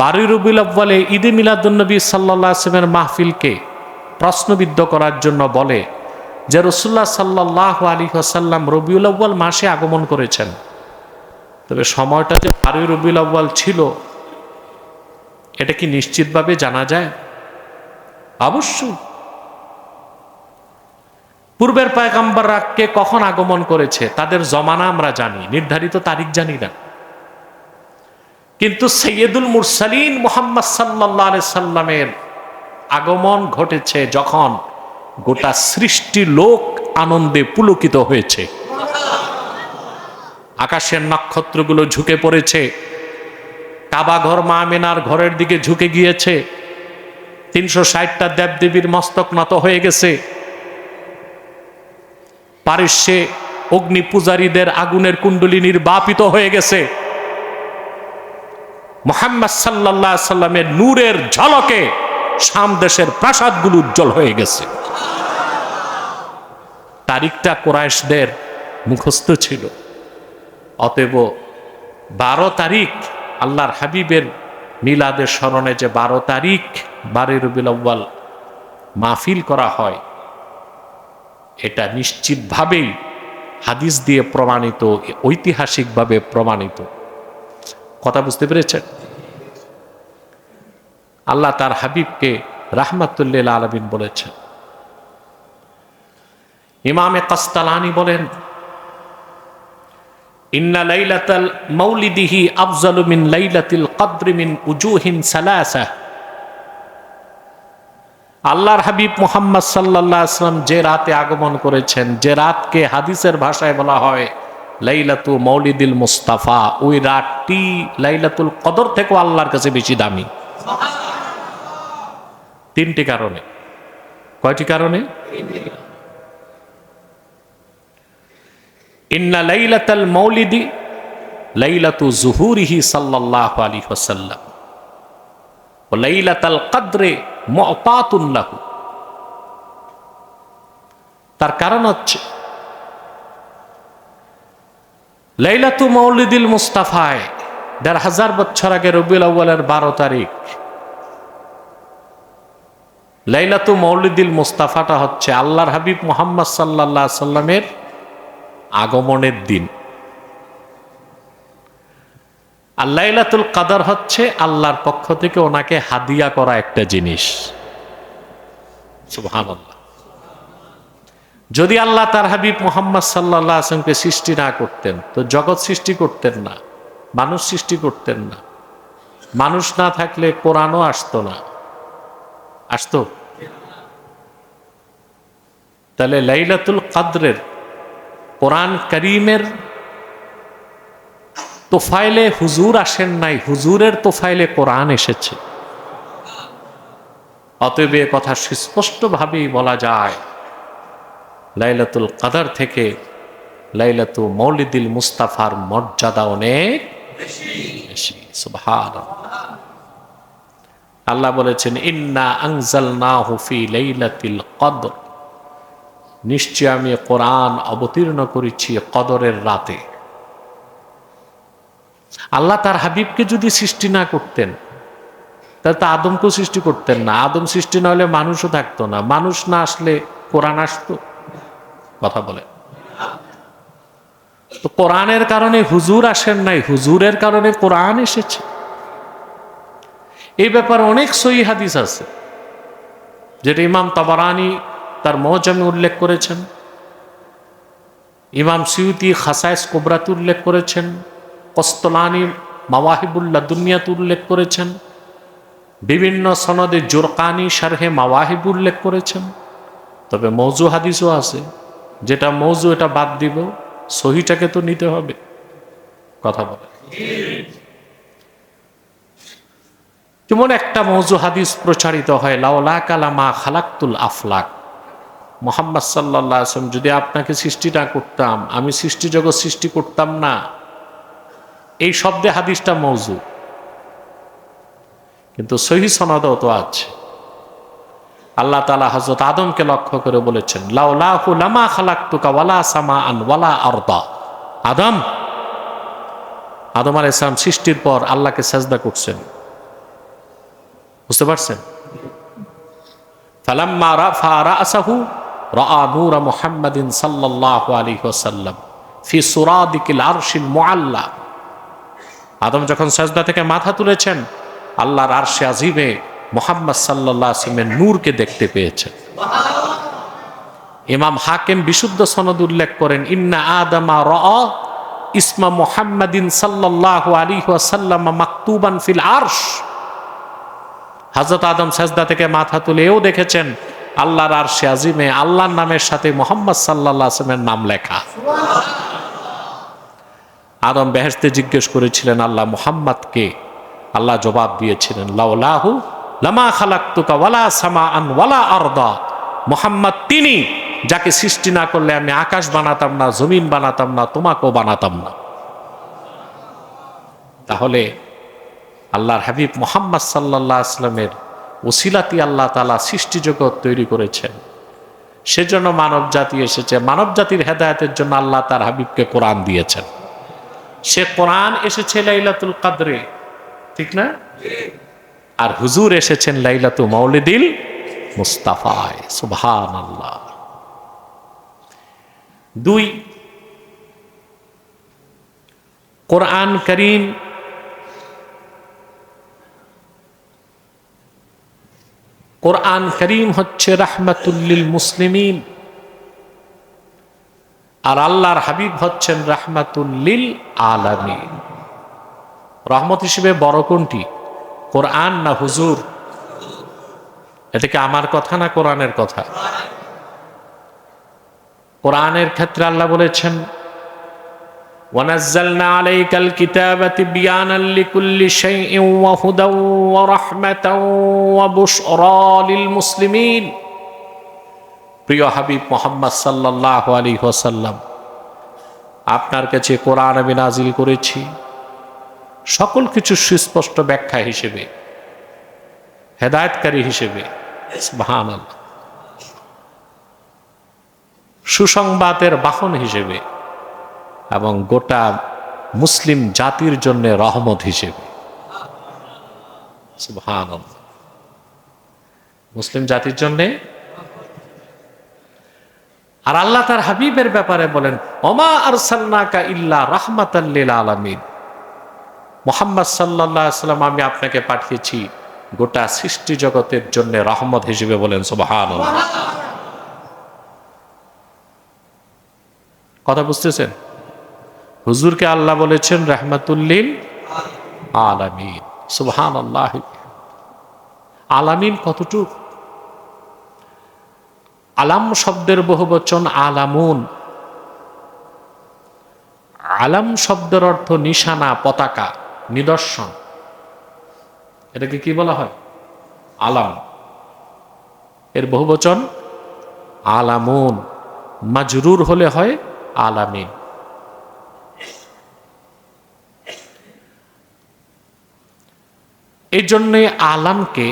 বারুই রবিউল আব্বালে ঈদে মিলাদুন্নবী সাল্লাহ আসলামের মাহফিলকে প্রশ্নবিদ্ধ করার জন্য বলে যে রসুল্লাহ সাল্লাহ আলী হাসাল্লাম রবিউল আব্বাল মাসে আগমন করেছেন। তবে সময়টা যে বারুই রবিউল আব্বাল ছিল, এটা কি নিশ্চিতভাবে জানা যায়? অবশ্যই। পূর্বের পায়গাম্বাররা কে কখন আগমন করেছে, তাদের জমানা আমরা জানি, নির্ধারিত তারিখ জানি না। কিন্তু সৈয়দুল মুরসালিন মোহাম্মদ সাল্লাহ সাল্লামের আগমন ঘটেছে যখন গোটা সৃষ্টি লোক আনন্দে পুলকিত হয়েছে। আকাশের নক্ষত্রগুলো ঝুঁকে পড়েছে। কাবা ঘর মা মেনার ঘরের দিকে ঝুঁকে গিয়েছে। তিনশো ষাটটা দেবদেবীর মস্তক নত হয়ে গেছে। পারিশ্যে অগ্নি পূজারীদের আগুনের কুণ্ডলী নির্বাপিত হয়ে গেছে। মোহাম্মদ সাল্লাহ সাল্লামের নূরের ঝলকে শাম দেশের প্রাসাদগুলো উজ্জ্বল হয়ে গেছে। তারিখটা কোরআশদের মুখস্থ ছিল। অতএব বারো তারিখ আল্লাহর হাবিবের মিলাদের স্মরণে যে বারো তারিখ বারে রবিল আব্বাল মাহফিল করা হয়, এটা নিশ্চিতভাবেই হাদিস দিয়ে প্রমাণিত, ঐতিহাসিকভাবে প্রমাণিত। কথা বুঝতে পেরেছেন? আল্লাহ তার হাবিবকে রাহমাতুল্লিল আলমিন বলেছেন। ইমামে কাস্তালানি বলেন, ইন্না লাইলাতাল মাউলিদিহি আফজালু মিন লাইলাতিল কদ্রি মিন উজুহিন সালাসা। আল্লাহর হাবিব মোহাম্মদ সাল্লাহ আসলাম যে রাতে আগমন করেছেন, যে রাতকে হাদিসের ভাষায় বলা হয় লাইলাতু মৌলিদিল মুস্তাফা, ওই রাতটি লাইলাতুল কদর থেকেও আল্লাহর কাছে বেশি দামি। তিনটি কারণে। কয়টি কারণে? ইন্না লাইলাতাল মৌলিদি লাইলাতু জুহুরিহি সাল্লাল্লাহু আলাইহি ওয়াসাল্লাম। ও লাইলাতাল কদরে মুআতাতুল্লাহু তার কারণ হচ্ছে, লাইলাতু মৌলিদিল মুস্তাফায়, দেড় হাজার বছর আগে রবিউল আউ্বালের বারো তারিখ লাইলাতু মৌলিদিল মুস্তাফাটা হচ্ছে আল্লাহর হাবিব মোহাম্মদ সাল্লাহ সাল্লামের আগমনের দিন। আল্লাইলাতুল কাদার হচ্ছে আল্লাহর পক্ষ থেকে ওনাকে হাদিয়া করা একটা জিনিস। যদি আল্লাহ তার হাবিব মোহাম্মদ সাল্লাহ আসলামকে সৃষ্টি না করতেন, তো জগৎ সৃষ্টি করতেন না, মানুষ সৃষ্টি করতেন না। মানুষ না থাকলে কোরআনও আসতো না। আসতো। তাহলে লাইলাতুল কাদরের, কোরআন করিমের তোফাইলে হুজুর আসেন নাই, হুজুরের তোফাইলে কোরআন এসেছে। অতএব এ কথা সুস্পষ্টভাবেই বলা যায়, লাইলাতুল কাদার থেকে লাইলাতু মৌলিদিল মুস্তাফার মর্যাদা অনেক বেশি। সুবহান আল্লাহ বলেছেন, ইন্না আংজাল না হুফি লাইলাতিল কদর। নিশ্চয় আমি কোরআন অবতীর্ণ করেছি কদরের রাতে। আল্লাহ তার হাবিবকে যদি সৃষ্টি না করতেন, তাহলে তো আদমকেও সৃষ্টি করতেন না। আদম সৃষ্টি না হলে মানুষও থাকতো না। মানুষ না আসলে কোরআন আসতো? কথা বলে। তো কোরআনের কারণে হুজুর আসেন নাই। হুজুরের কারণে কোরআন এসেছে। এই ব্যাপারে অনেক সই হাদিস আছে, যেটা ইমাম তাবারানি তার মৌজামে উল্লেখ করেছেন, ইমাম সিউতি, খাসাইস, কোবরাত উল্লেখ করেছেন, কস্তলানি, মাওয়াহিবুল্লাহ দুনিয়াত উল্লেখ করেছেন, বিভিন্ন সনদে জোরকানি, শারহে মাওয়াহিব উল্লেখ করেছেন, তবে মৌজু হাদিসও আছে, যেটা মৌজু, এটা বাদ দিব, সহিটাকে তো নিতে হবে, কথা বলে। যেমন একটা মৌজু হাদিস প্রচারিত হয় লাউলা কালামা খালাক্তুল আফলাক। মোহাম্মদ সাল্লাহ আসলাম যদি আপনাকে সৃষ্টি না করতাম, আমি সৃষ্টি জগৎ সৃষ্টি করতাম না। এই শব্দে হাদিসটা মৌজু। কিন্তু সহি সনদও তো আছে। আল্লাহ তালা হজরত আদমকে লক্ষ্য করে বলেছেন লাউলাহু লামা খালাক্তুকা ওয়ালা সামা আন ওয়ালা আরদা। আদম আদম আল ইসলাম সৃষ্টির পর আল্লাহকে সাজদা করছেন। বুঝতে পারছেন? আদম যখন থেকে মাথা তুলেছেন, আল্লাহর আজিমে মোহাম্মদ নূরকে দেখতে পেয়েছেন। ইমাম হাকিম বিশুদ্ধ সনদ উল্লেখ করেন, ইন্না আদামা র ইসমা মুহাম্মাদিন সাল্লাল্লাহু আলাইহি ওয়াসাল্লাম মাকতুবান ফিল আরশ। হযরত আদম সাজদা থেকে মাথা তুলে এও দেখেছেন আল্লাহর আরশে আজিমে আল্লাহর নামের সাথে মোহাম্মদ সাল্লাল্লাহু আলাইহি ওয়াসাল্লামের নাম লেখা। আদম বেহেশতে জিজ্ঞেস করেছিলেন, আল্লাহ মুহাম্মদকে আল্লাহ জবাব দিয়েছিলেন লাউলাহু লামা খালাক্তুকা ওয়ালা সামাআন ওয়ালা আরদা। মোহাম্মদ তিনি যাকে সৃষ্টি না করলে আমি আকাশ বানাতাম না, জমিন বানাতাম না, তোমাকেও বানাতাম না। তাহলে আল্লাহর হাবিব মোহাম্মদ সাল্লাহ আসলামের ওসিলাতি আল্লাহ তালা সৃষ্টি জগৎ তৈরি করেছেন। সেজন্য মানব জাতি এসেছে। মানব জাতির হেদায়তের জন্য আল্লাহ তার হাবিবকে কোরআন দিয়েছেন। সে কোরআন এসেছে লাইলাতুল কাদরে। ঠিক না? আর হুজুর এসেছেন লাইলাতু মৌলিদিল মুস্তাফায়। সুবহান আল্লাহ দুই, কোরআন করিম কোরআন করিম হচ্ছে রাহমাতুল্লিল মুসলিমিন। আর আল্লাহর হাবিব হচ্ছেন রাহমাতুল্লিল আলামিন। রহমত হিসেবে বড় কোনটি? কোরআন না হুজুর? এটা কি আমার কথা না কোরআনের কথা? কোরআনের ক্ষেত্রে আল্লাহ বলেছেন ونزلنا عليك الكتاب تبيانا لكل شيء وهدى ورحمة وبشرى للمسلمين প্রিয় হাবিব মোহাম্মদ সাল্লাহ আলী ওসাল্লাম আপনার কাছে কোরআন আমি নাজিল করেছি সকল কিছু সুস্পষ্ট ব্যাখ্যা হিসেবে হেদায়তকারী হিসেবে সুবহান আল্লাহ। সুসংবাদের বাহন হিসেবে এবং গোটা মুসলিম জাতির জন্য রহমত হিসেবে। মুসলিম জাতির জন্যে? আর আল্লাহ তার হাবিবের ব্যাপারে বলেন, ওমা আর সাল্লাকা ইল্লা আলামিন। মোহাম্মদ সাল্লাহ সাল্লাম, আমি আপনাকে পাঠিয়েছি গোটা সৃষ্টি জগতের জন্য রহমত হিসেবে বলেন সুবহান কথা বুঝতেছেন? হুজুরকে আল্লাহ বলেছেন, রহমাতুল্লিল আলামিন। সুবহান আল্লাহ আলামিন কতটুক? আলাম শব্দের বহু বচন আলামুন। আলাম শব্দের অর্থ নিশানা, পতাকা, নিদর্শন। এটাকে কি বলা হয়? আলাম। এর বহু বচন আলামুন। মাজরুর হলে হয় আলামিন। এই জন্যে আলামকে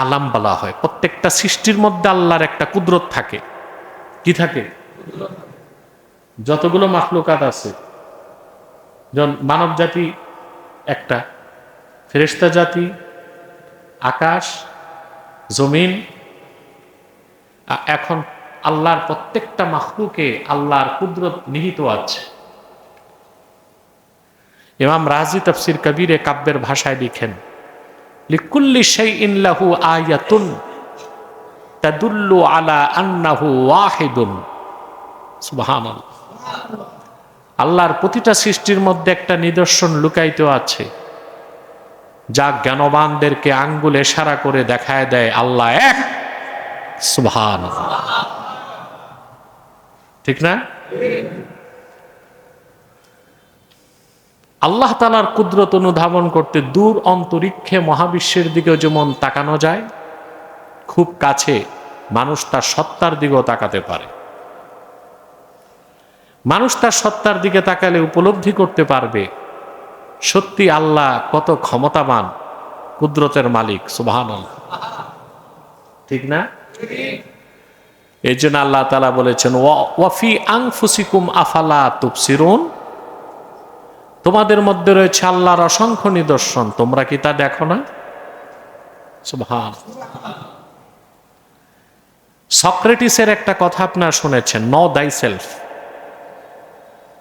আলাম বলা হয়। প্রত্যেকটা সৃষ্টির মধ্যে আল্লাহর একটা কুদরত থাকে। কি থাকে? যতগুলো মাখলুকাত আছে মানব জাতি একটা ফেরেস্তা জাতি, আকাশ, জমিন এখন আল্লাহর প্রত্যেকটা মাখলুকে আল্লাহর কুদরত নিহিত আছে। ইমাম রাজি তফসির কবিরে কাব্যের ভাষায় লিখেন লিকুল্লি শাইইন লাহু আয়াতুন তাদুল্লু আলা আন্নাহু ওয়াহিদুন। সুবহানাল্লাহ। আল্লাহর প্রতিটা সৃষ্টির মধ্যে একটা নিদর্শন লুকায়িত আছে। যা জ্ঞানবানদেরকে আঙ্গুল এশারা করে দেখায় দেয় আল্লাহ এক। সুবহান ঠিক না? আল্লাহ তালার কুদরত অনুধাবন করতে দূর অন্তরিক্ষে মহাবিশ্বের দিকেও যেমন তাকানো যায়, খুব কাছে মানুষ তার সত্তার দিকেও তাকাতে পারে। মানুষ তার সত্তার দিকে তাকালে উপলব্ধি করতে পারবে, সত্যি আল্লাহ কত ক্ষমতাবান, কুদরতের মালিক সুবাহান ঠিক না? এই জন্য আল্লাহ তালা বলেছেন, "ওয়া- ওয়াফি আংফুসিকুম আফালা তুপসিরুন তোমাদের মধ্যে রয়েছে আল্লাহর অসংখ্য নিদর্শন। তোমরা কি তা দেখো না? সক্রেটিসের একটা কথা আপনার শুনেছেন ন দাই সেলফ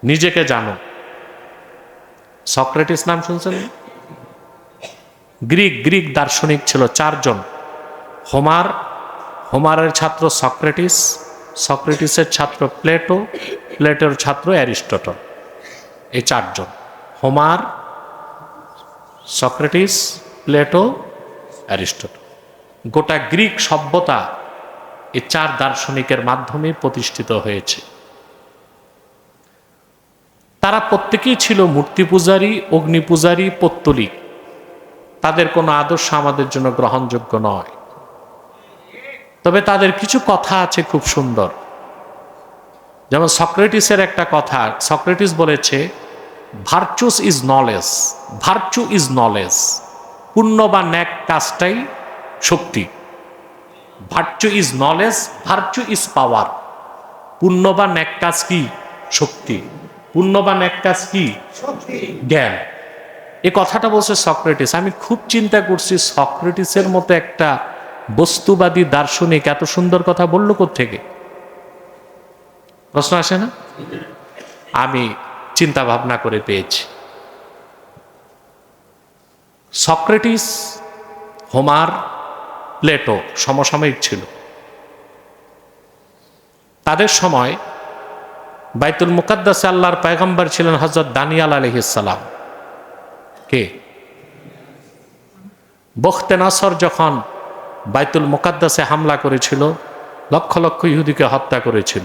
নিজেকে জানো। সক্রেটিস নাম শুনছেন? গ্রিক গ্রিক দার্শনিক ছিল চারজন। হোমার, হোমারের ছাত্র সক্রেটিস, সক্রেটিসের ছাত্র প্লেটো, প্লেটোর ছাত্র অ্যারিস্টটল। এই চারজন। Homer, Socrates, Plato, Aristotle. গোটা গ্রিক সভ্যতা এই চার দার্শনিকের মাধ্যমে প্রতিষ্ঠিত হয়েছে। তারা প্রত্যেকেই ছিল মূর্তি পূজারী, অগ্নি পূজারী, পত্তলিক। তাদের কোনো আদর্শ আমাদের জন্য গ্রহণযোগ্য নয়। তবে তাদের কিছু কথা আছে খুব সুন্দর। যেমন সক্রেটিসের একটা কথা, সক্রেটিস বলেছে virtues is knowledge virtue is knowledge পুণ্য বা ন্যাক কাজটাই শক্তি virtue is knowledge virtue is power পুণ্য বা ন্যাক কাজ কি শক্তি পুণ্য বা ন্যাক কাজ কি জ্ঞান এ কথাটা বলছে সক্রেটিস। আমি খুব চিন্তা করছি সক্রেটিসের মতো একটা বস্তুবাদী দার্শনিক এত সুন্দর কথা বলল থেকে প্রশ্ন আসে না? আমি চিন্তা ভাবনা করে পেয়েছি। সক্রেটিস, হোমার, প্লেটো সমসাময়িক ছিল। তাদের সময় বাইতুল মুকাদ্দাসে আল্লাহর পায়গম্বর ছিলেন হজরত দানিয়াল আলহিসাল্লাম কে? বখতে নাসর যখন বাইতুল মুকাদ্দাসে হামলা করেছিল, লক্ষ লক্ষ ইহুদিকে হত্যা করেছিল।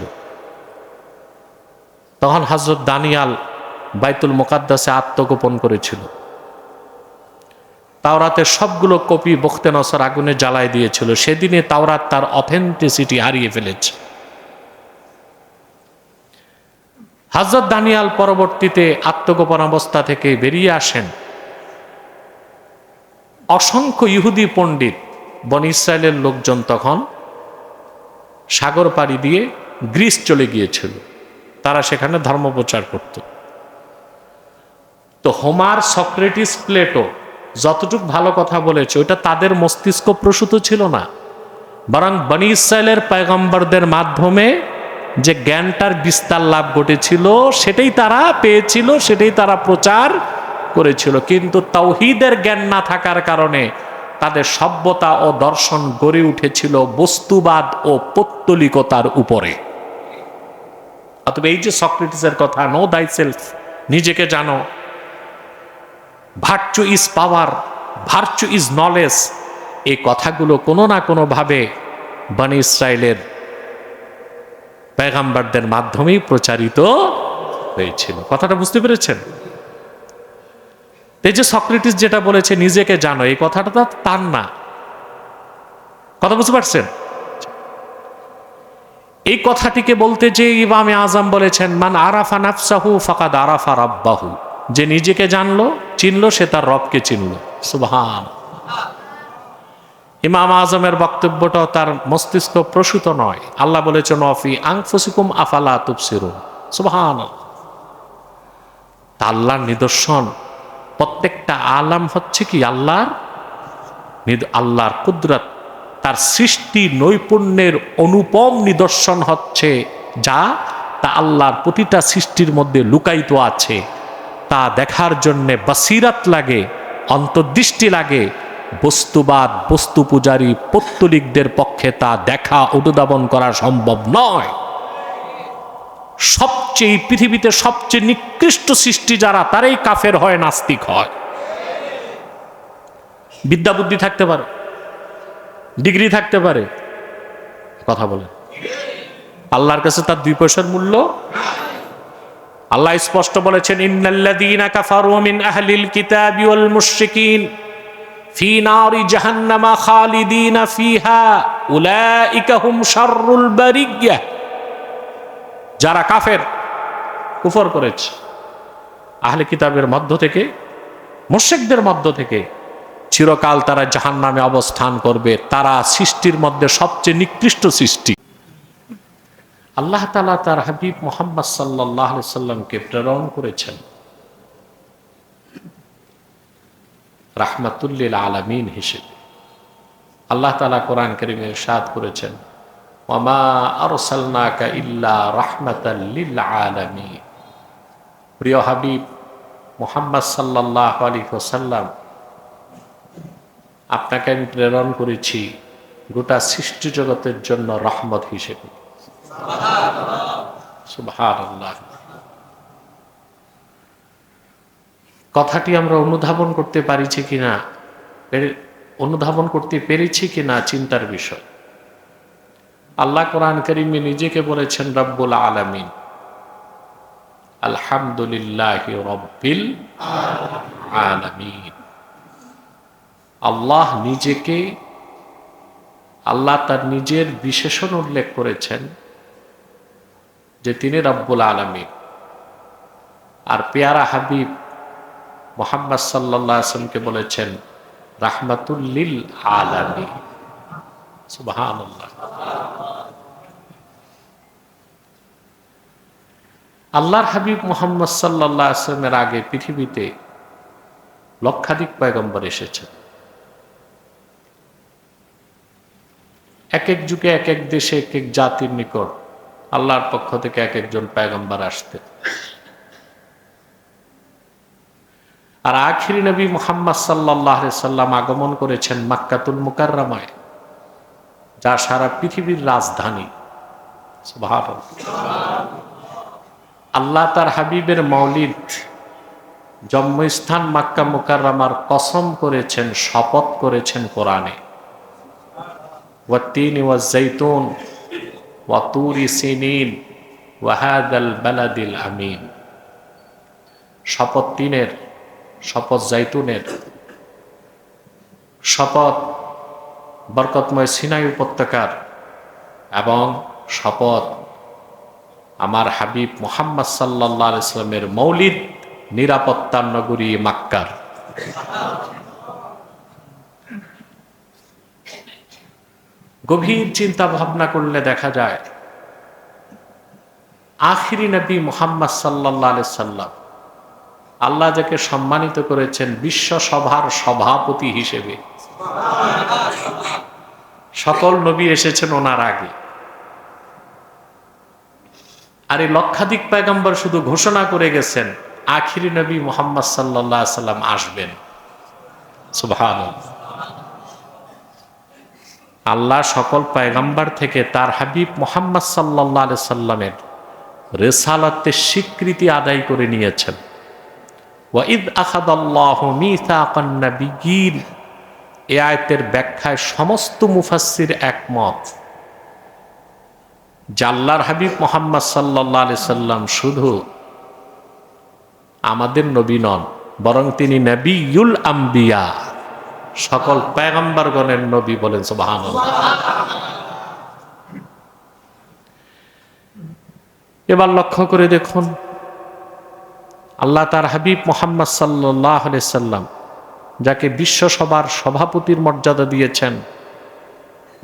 তখন হজরত দানিয়াল বাইতুল মুকাদ্দাসে আত্মগোপন করেছিল। তাওরাতের সবগুলো কপি বখতে নসর আগুনে জ্বালায় দিয়েছিল। সেদিনে তাওরাত তার অথেন্টিসিটি হারিয়ে ফেলেছে। হজরত দানিয়াল পরবর্তীতে আত্মগোপন অবস্থা থেকে বেরিয়ে আসেন। অসংখ্য ইহুদি পণ্ডিত, বন ইসরায়েলের লোকজন তখন সাগর পাড়ি দিয়ে গ্রিস চলে গিয়েছিল। তারা সেখানে ধর্ম প্রচার করত। তো হোমার, সক্রেটিস, প্লেটো যতটুক ভালো কথা বলেছে ওটা তাদের মস্তিষ্ক প্রসূত ছিল না। বরং বনি ইসরায়েলের পয়গম্বরদের মাধ্যমে যে জ্ঞানটার বিস্তার লাভ ঘটেছিল, সেটাই তারা পেয়েছিল, সেটাই তারা প্রচার করেছিল। কিন্তু তাওহিদের জ্ঞান না থাকার কারণে তাদের সভ্যতা ও দর্শন গড়ে উঠেছিল বস্তুবাদ ও পত্তলিকতার উপরে। অথবা এই যে সক্রেটিসের কথা নো দাই সেলফ নিজেকে জানো। Virtue is power virtue is knowledge এই কথাগুলো কোনো না কোনোভাবে বনি ইসরায়েলের পেগাম্বারদের মাধ্যমেই প্রচারিত হয়েছিল। কথাটা বুঝতে পেরেছেন? এই যে সক্রেটিস যেটা বলেছে, নিজেকে জানো, এই কথাটা তার না। কথা বুঝতে পারছেন? এই কথাটিকে বলতে যে ইমামে আজম বলেছেন, মান আরাফা নাফসাহু ফাকাদ আরাফা রাব্বাহু। যে নিজেকে জানলো, চিনলো, সে তার রবকে চিনল। সুবহান। ইমাম আজমের বক্তব্যটাও তার মস্তিষ্ক প্রসূত নয়। আল্লাহ বলেছেন অফি আংফসিকুম আফালা তুবসিরুন। সুবহান। আল্লাহর নিদর্শন। প্রত্যেকটা আলাম হচ্ছে কি আল্লাহর আল্লাহর কুদরত। তার সৃষ্টি নৈপুণ্যের অনুপম নিদর্শন হচ্ছে যা তা আল্লাহর প্রতিটা সৃষ্টির মধ্যে লুকায়িত আছে। তা দেখার জন্যে বাসিরাত লাগে, অন্তর্দৃষ্টি লাগে। বস্তুবাদ বস্তু পূজারী পত্তলিকদের পক্ষে তা দেখা, অনুধাবন করা সম্ভব নয়। সবচেয়ে পৃথিবীতে সবচেয়ে নিকৃষ্ট সৃষ্টি যারা, তারাই কাফের হয়, নাস্তিক হয়। বিদ্যা বুদ্ধি থাকতে পারে। ডিগ্রি থাকতে পারে। কথা বলেন। আল্লাহর কাছে তার দুই পয়সার মূল্য? আল্লাহ স্পষ্ট বলেছেন আহলিল জাহান্নামা যারা কাফের, কুফর করেছে, আহলে কিতাবের মধ্য থেকে, মুশরিকদের মধ্য থেকে চিরকাল তারা জাহান্নামে অবস্থান করবে। তারা সৃষ্টির মধ্যে সবচেয়ে নিকৃষ্ট সৃষ্টি। আল্লাহ তালা তার হাবিব মোহাম্মদ সাল্লাহ সাল্লামকে প্রেরণ করেছেন। রাহমাতুল্লিল আলামিন হিসেবে। আল্লাহ তালা কোরআন করিমে সাদ করেছেন ওমা আরসালনাকা ইল্লা রাহমাতাল লিল আলামিন। প্রিয় হাবিব মোহাম্মদ সাল্লাহ আলী হোসাল্লাম আপনাকে আমি প্রেরণ করেছি গোটা সৃষ্টি জগতের জন্য রহমত হিসেবে। কথাটি আমরা অনুধাবন করতে পারিছি কিনা অনুধাবন করতে পেরেছি কিনা চিন্তার বিষয়। আল্লাহ কোরআন করিমে নিজেকে বলেছেন, রব্বুল আলামিন। আলহামদুলিল্লাহ রব্বিল আলামিন। আল্লাহ নিজেকে, আল্লাহ তার নিজের বিশেষণ উল্লেখ করেছেন যে তিনি রব্বুল আলমী আর পেয়ারা হাবিব মোহাম্মদ সাল্লাহ আসলামকে বলেছেন রাহমাতুল্লিল আলমী আল্লাহর হাবিব মোহাম্মদ সাল্লাহ আসলামের আগে পৃথিবীতে লক্ষাধিক পয়গম্বর এসেছেন। এক এক যুগে এক এক দেশে এক এক জাতির নিকট আল্লাহর পক্ষ থেকে এক একজন পয়গম্বর আসতেন আর আখিরি নবী মোহাম্মদ সাল্লাহ সাল্লাম আগমন করেছেন মাক্কাতুল মুকাররামায়, যা সারা পৃথিবীর রাজধানী। আল্লাহ তার হাবিবের মৌলিদ জন্মস্থান মাক্কা মুকাররামার কসম করেছেন, শপথ করেছেন কোরআনে। والتين والزيتون وطور سينين وهذا البلد الأمين শপথ তিনের শপথ জাইতুনের শপথ বরকতময় সিনাই উপত্যকার এবং শপথ আমার হাবিব মোহাম্মদ সাল্লাহ ইসলামের মৌলিদ নিরাপত্তার নগরী মাক্কার গভীর চিন্তা ভাবনা করলে দেখা যায়, আখিরি নবী মোহাম্মদ সাল্লাহ সাল্লাম আল্লাহ যাকে সম্মানিত করেছেন বিশ্ব সভার সভাপতি হিসেবে। সকল নবী এসেছেন ওনার আগে। আর এই লক্ষাধিক পেগম্বর শুধু ঘোষণা করে গেছেন, আখিরি নবী মোহাম্মদ সাল্লাহ সাল্লাম আসবেন। সুবহানাল্লাহ। আল্লাহ সকল পায়গাম্বার থেকে তার হাবিব মোহাম্মদ সাল্লাহ সাল্লামের রেসালাতের স্বীকৃতি আদায় করে নিয়েছেন। ওয়াইদ আখাদাল্লাহ মিসাকান নাবিয়িন এ আয়তের ব্যাখ্যায় সমস্ত মুফাসসির একমত। জাল্লার হাবিব মোহাম্মদ সাল্লাহ আলি সাল্লাম শুধু আমাদের নবী নন, বরং তিনি নবীল আম্বিয়া। সকল পেগম্বরগণের নবী বলেন সুবাহান এবার লক্ষ্য করে দেখুন, আল্লাহ তার হাবিব মোহাম্মদ সাল্লাহ সাল্লাম যাকে বিশ্বসভার সভাপতির মর্যাদা দিয়েছেন,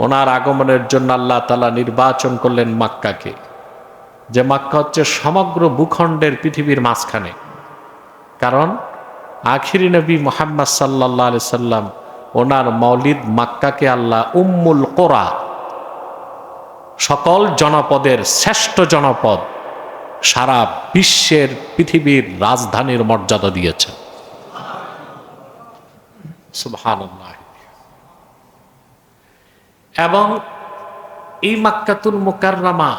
ওনার আগমনের জন্য আল্লাহ তালা নির্বাচন করলেন মাক্কাকে, যে মাক্কা হচ্ছে সমগ্র ভূখণ্ডের পৃথিবীর মাঝখানে। কারণ আখিরি নবী মোহাম্মদ সাল্লাহ সাল্লাম ওনার মৌলিদ মাক্কাকে আল্লাহ উম্মুল কোরা। সকল জনপদের শ্রেষ্ঠ জনপদ সারা বিশ্বের পৃথিবীর রাজধানীর মর্যাদা দিয়েছে। এবং এই মাক্কাতুল মুকাররামা,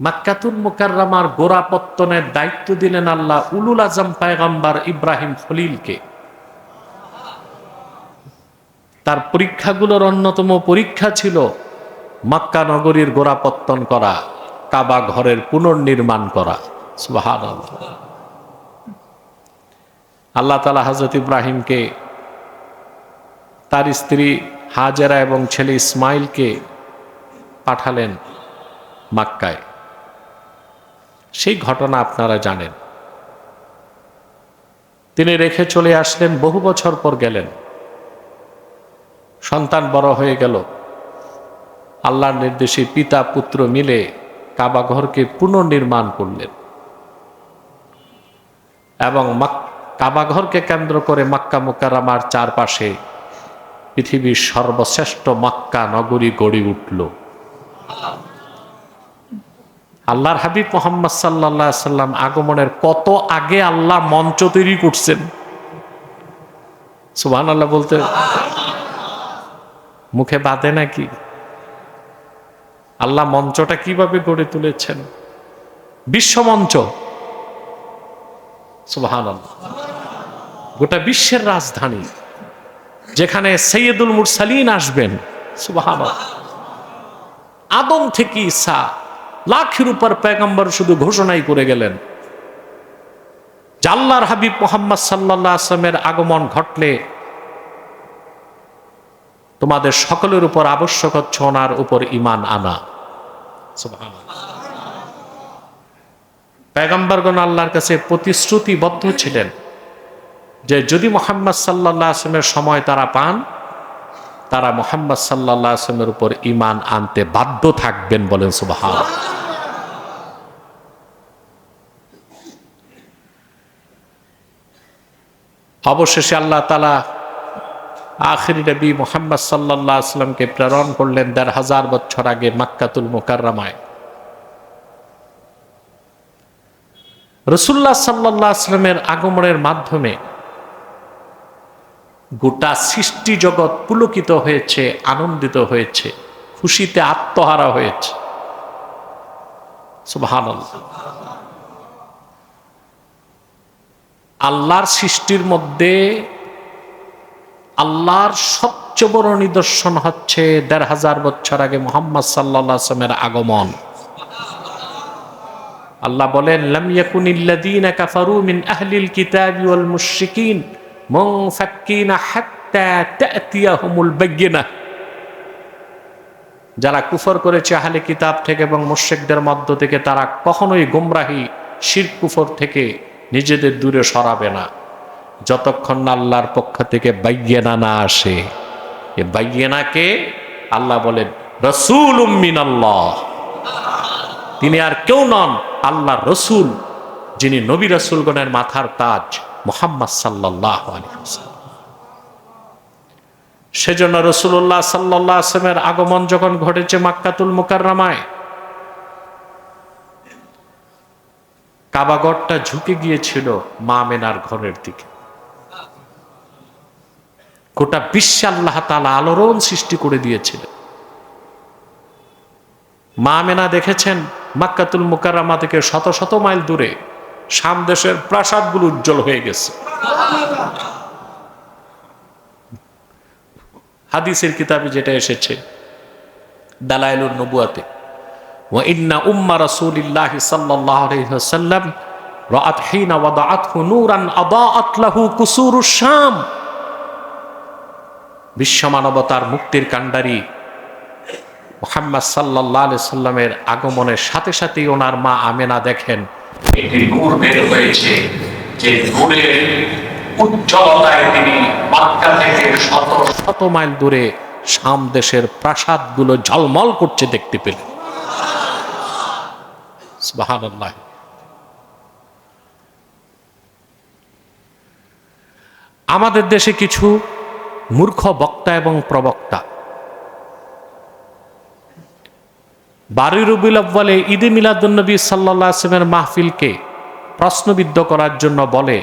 মাক্কাতুল মুকাররামার গোড়াপত্তনের দায়িত্ব দিলেন আল্লাহ উলুল আজম পায়গাম্বার ইব্রাহিম খলিলকে। তার পরীক্ষাগুলোর অন্যতম পরীক্ষা ছিল মাক্কা নগরীর গোড়াপত্তন করা, কাবা ঘরের পুনর্নির্মাণ করা। আল্লাহ তালা হজরত ইব্রাহিমকে, তার স্ত্রী হাজেরা এবং ছেলে ইসমাইলকে পাঠালেন মাক্কায়। সেই ঘটনা আপনারা জানেন। তিনি রেখে চলে আসলেন, বহু বছর পর গেলেন। সন্তান বড় হয়ে গেল। আল্লাহর নির্দেশে পিতা পুত্র মিলে কাবাঘরকে পুনর্নির্মাণ করলেন এবং কাবাঘরকে কেন্দ্র করে মাক্কা মুকারামার চারপাশে পৃথিবীর সর্বশ্রেষ্ঠ মাক্কা নগরী গড়ে উঠল। আল্লাহর হাবিব মোহাম্মদ সাল্লাহ সাল্লাম আগমনের কত আগে আল্লাহ মঞ্চ তৈরি করছেন? সুবাহ আল্লাহ বলতে মুখে বাঁধে নাকি? আল্লাহ মঞ্চটা কীভাবে গড়ে তুলেছেন? বিশ্বমঞ্চ। সুবাহান গোটা বিশ্বের রাজধানী, যেখানে সৈয়দুল মুরসালিন আসবেন। সুবাহান আদম থেকে ঈসা, লাখের উপর পেগম্বর শুধু ঘোষণাই করে গেলেন। জাল্লার হাবিব মোহাম্মদ সাল্লাহ আসলামের আগমন ঘটলে তোমাদের সকলের উপর আবশ্যক হচ্ছে ওনার উপর ইমান আনা। পেগম্বরগণ আল্লাহর কাছে প্রতিশ্রুতিবদ্ধ ছিলেন যে যদি মোহাম্মদ সাল্লাহ আসলামের সময় তারা পান, তারা মোহাম্মদ সাল্লাহ আসলামের উপর ইমান আনতে বাধ্য থাকবেন বলেন সুবাহ অবশেষে আল্লাহ তালা আখরি নবী মোহাম্মদ সাল্লাহ আসলামকে প্রেরণ করলেন দেড় হাজার বছর আগে মাক্কাতুল মোকাররামায়। রসুল্লাহ সাল্লাহ আসলামের আগমনের মাধ্যমে গোটা সৃষ্টি জগৎ পুলকিত হয়েছে, আনন্দিত হয়েছে, খুশিতে আত্মহারা হয়েছে। আল্লাহর সৃষ্টির মধ্যে আল্লাহর সবচেয়ে বড় নিদর্শন হচ্ছে দেড় হাজার বছর আগে মোহাম্মদ সাল্লাহ আসলামের আগমন। আল্লাহ বলেন, লাম ইয়াকুনিল্লাযীনা কাফারু মিন আহলিল কিতাবি ওয়াল মুশরিকিন মুনফাক্কিনা হাত্তা তা'তিয়াহুমুল বায়্যিনাহ যারা কুফর করেছে আহলে কিতাব থেকে এবং মুশরিকদের মধ্য থেকে, তারা কখনোই গোমরাহি শিরক কুফর থেকে নিজেদের দূরে সরাবে না। যতক্ষণ না আল্লাহর পক্ষ থেকে বাইয়েনা না আসে। এ বাইয়েনাকে আল্লাহ বলেন রসুল উম্মিন আল্লাহ তিনি আর কেউ নন আল্লাহ রসুল, যিনি নবী রসুলগণের মাথার তাজ মোহাম্মদ সাল্লাহ সেজন্য রসুল্লাহ সাল্লাহ আসলামের আগমন যখন ঘটেছে মাক্কাতুল মুকাররামায় কাবাগরটা ঝুঁকে গিয়েছিল মা মেনার ঘরের দিকে। গোটা বিশ্বে আল্লাহ তালা আলোড়ন সৃষ্টি করে দিয়েছিল মা মেনা দেখেছেন মাক্কাতুল মুকাররামা থেকে শত শত মাইল দূরে শাম দেশের প্রাসাদগুলো উজ্জ্বল হয়ে গেছে হাদিসের কিতাবে যেটা এসেছে দালাইলুর নবুয়াতে وإن أم رسول الله صلى الله عليه وسلم رأت حين وضعته نورا أضاءت له كسور الشام বিশ্ব মানবতার মুক্তির কাণ্ডারি মোহাম্মদ সাল্লাহ সাল্লামের আগমনের সাথে সাথেই ওনার মা আমেনা দেখেন। একটি নূর বের হয়েছে। যে নূরের উজ্জ্বলতায় তিনি মক্কা থেকে শত শত মাইল দূরে শাম দেশের প্রাসাদগুলো ঝলমল করছে দেখতে পেলেন। সুবহানাল্লাহ। আমাদের দেশে কিছু মূর্খ বক্তা এবং প্রবক্তা। বারুই রবিউল আব্বালে ঈদে মিলাদুন্নবী সাল্লাহ আসলামের মাহফিলকে প্রশ্নবিদ্ধ করার জন্য বলে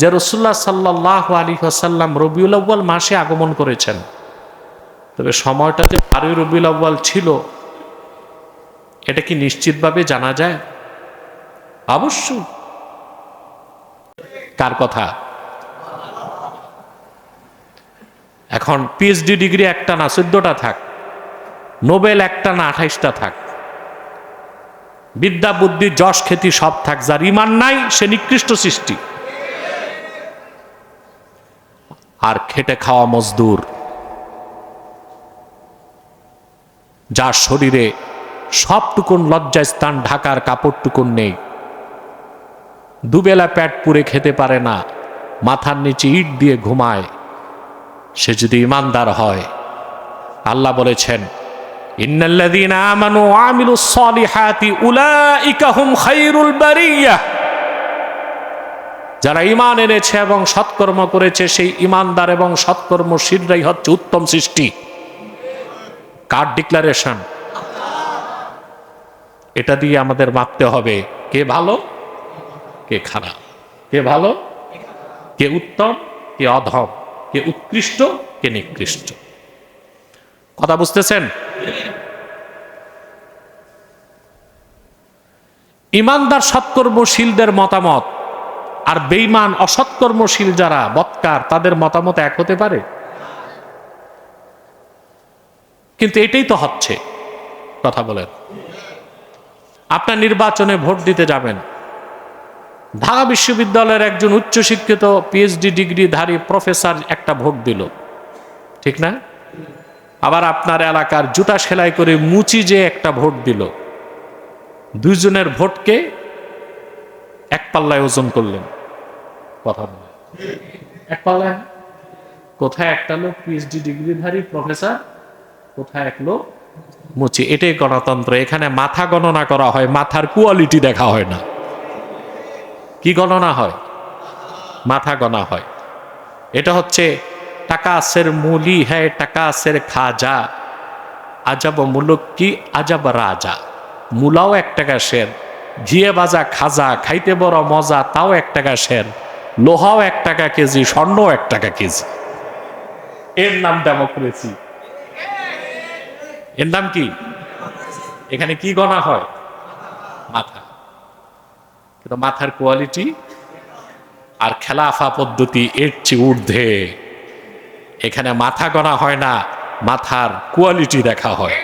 যে রসুল্লাহ সাল্লাহ আলী আসাল্লাম রবিউল আব্বাল মাসে আগমন করেছেন। তবে সময়টা যে বারুই রবিউল আব্বাল ছিল, এটা কি নিশ্চিতভাবে জানা যায়? অবশ্যই। কার কথা? এখন পিএইচডি ডিগ্রি একটা না, চোদ্দটা থাক। নোবেল একটা না, আঠাইশটা থাক। বিদ্যা, বুদ্ধি, যশ, খ্যাতি সব থাক, যার ইমান নাই, সে নিকৃষ্ট সৃষ্টি। আর খেটে খাওয়া মজদুর। যার শরীরে সবটুকুন লজ্জায় স্থান ঢাকার কাপড়টুকুন নেই। দুবেলা প্যাট পুরে খেতে পারে না, মাথার নিচে ইট দিয়ে ঘুমায়। সে যদি ইমানদার হয়, আল্লাহ বলেছেন যারা ইমান এনেছে এবং সৎকর্ম করেছে, সেই ইমানদার এবং সৎকর্ম সৎকর্মশীলরাই হচ্ছে উত্তম সৃষ্টি। কার ডিক্লারেশন? এটা দিয়ে আমাদের মাপতে হবে, কে ভালো, কে খারাপ, কে ভালো, কে উত্তম, কে অধম। কে উৎকৃষ্ট, কে নিকৃষ্ট। কথা বুঝতেছেন? ইমানদার সৎকর্মশীলদের মতামত আর বেইমান অসৎকর্মশীল যারা, বৎকার, তাদের মতামত এক হতে পারে? কিন্তু এটাই তো হচ্ছে, কথা বলেন। আপনার নির্বাচনে ভোট দিতে যাবেন। ঢাকা বিশ্ববিদ্যালয়ের একজন উচ্চশিক্ষিত পিএইচডি ডিগ্রিধারী প্রফেসর একটা ভোট দিল। ঠিক না? আবার আপনার এলাকার জুতা সেলাই করে মুচি যে একটা ভোট দিল। দুইজনের ভোটকে এক পাল্লায় ওজন করলেন। কথা বলে এক পাল্লায়? কোথায় একটা লোক পিএইচডি ডিগ্রিধারী প্রফেসর, কোথায় এক লোক মুচি? এটাই গণতন্ত্র। এখানে মাথা গণনা করা হয়, মাথার কোয়ালিটি দেখা হয় না। গণনা হয়? মাথা গণা হয়। এটা হচ্ছে টাকা আসের মূলি হ্যায় টাকা আসের খাজা। আজাব মুলুক কি? আজাব রাজা। মূলাও এক টাকা শের ঘিয়ে বাজা খাজা, খাইতে বড় মজা, তাও এক টাকা শের লোহাও এক টাকা কেজি, স্বর্ণও এক টাকা কেজি। এর নাম ডেমোক্রেসি এর নাম কি? এখানে কি গণা হয়? মাথা। কিন্তু মাথার কোয়ালিটি আর খেলাফা পদ্ধতি এর চেয়ে ঊর্ধ্বে। এখানে মাথা গণা হয় না, মাথার কোয়ালিটি দেখা হয়।